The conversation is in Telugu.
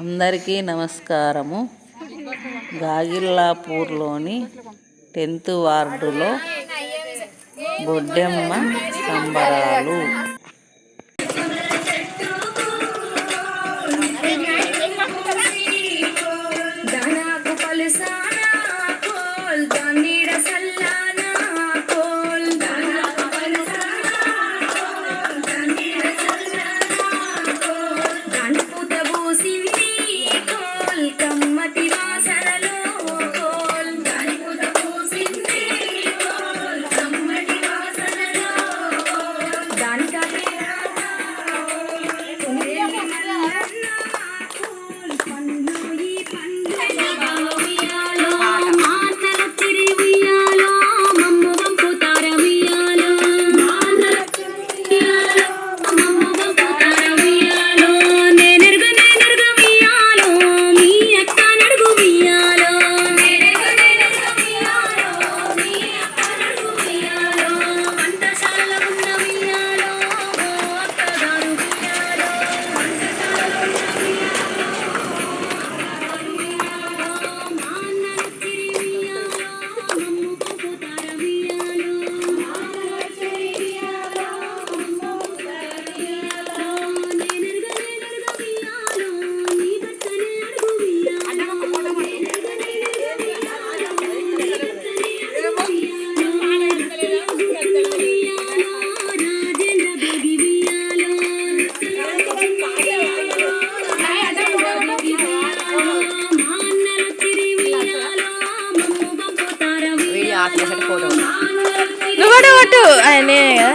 అందరికీ నమస్కారము. గాగిల్లాపూర్లోని టెన్త్ వార్డులో బొడ్డెమ్మ సంబరాలు. ఆటలు పెట్టుకోవడం నువ్వు అటు అటు కదా.